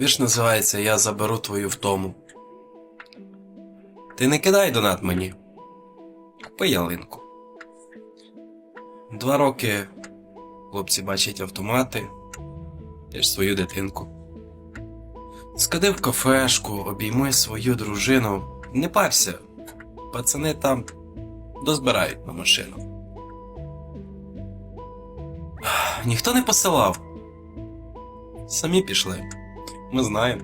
Вірш називається Я заберу твою втому. Ти не кидай донат мені. Купи ялинку. Два роки хлопці бачать автомати. Ти ж свою дитинку. Сходи в кафешку, обійми свою дружину. Не парся, пацани там дозбирають на машину. Ніхто не посилав. Самі пішли. Ми знаємо.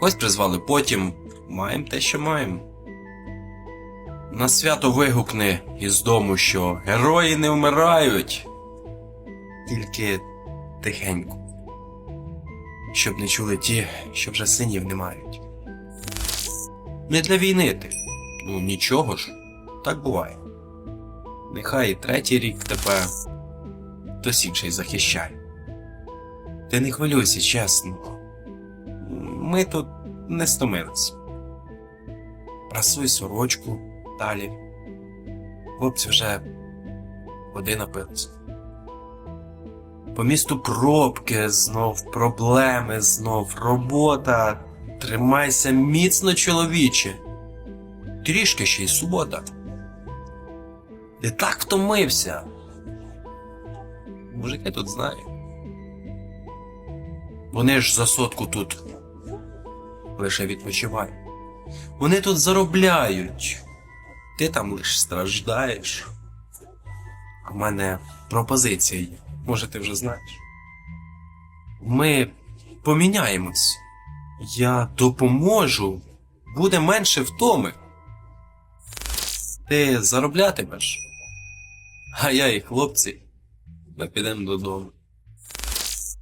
Когось призвали потім. Маємо те, що маємо. На свято вигукни із дому, що герої не вмирають. Тільки тихенько. Щоб не чули ті, що вже синів не мають. Не для війни ти. Ну нічого ж, так буває. Нехай і третій рік тебе хтось інший захищає. Ти не хвилюйся, чесно. Ми тут не стомились. Прасуй сорочку далі. Хлопці вже води напились. По місту пробки, знов проблеми, знов робота. Тримайся міцно, чоловіче. Трішки ще й субота. Ти так втомився. Мужики тут знають. Вони ж за сотку тут лише відпочивають. Вони тут заробляють. Ти там лише страждаєш. В мене пропозиція є. Може, ти вже знаєш. Ми поміняємось. Я допоможу. Буде менше втоми. Ти зароблятимеш. А я і хлопці. Ми підемо додому.